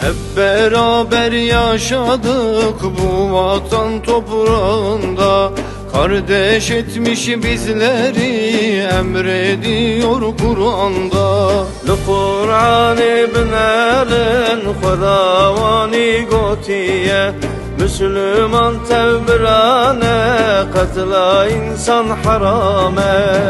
Hep beraber yaşadık bu vatan toprağında. Kardeş etmiş bizleri emrediyor Kur'an'da. Kur'an ibnelin kuravani gotiye Müslüman tevbirane katla insan harame.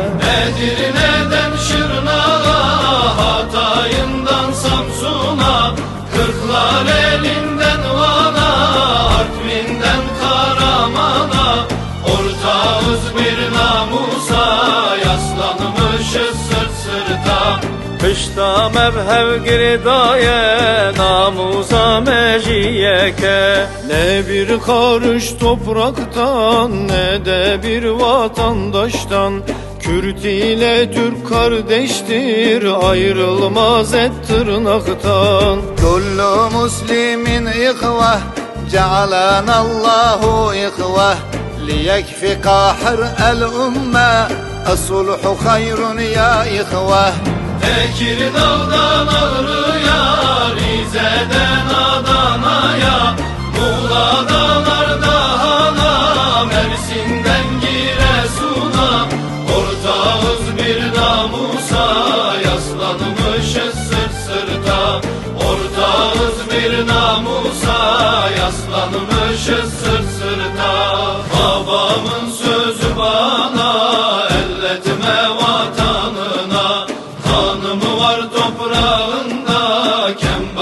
yaslanmışız sırt sırta. Kışta mevhev girdaya namuza meciyeke. Ne bir karış topraktan ne de bir vatandaştan. Kürt ile Türk kardeştir ayrılmaz et tırnaktan. Kullu muslimin ihvah cealen Allahu ihvah ليكفي قاحر الأمة الصلح خير يا إخوة Tekirdağ'dan Ağrı'ya, Rize'den Adana'ya, Muğla'dan Ardahan'a, Mersin'den Giresun'a, ortağız bir namusa, yaslanmışız sırt sırta. Ortağız bir namusa, yaslanmışız sırt sırta. Vatanına, Kanımı var toprağında, kem bakın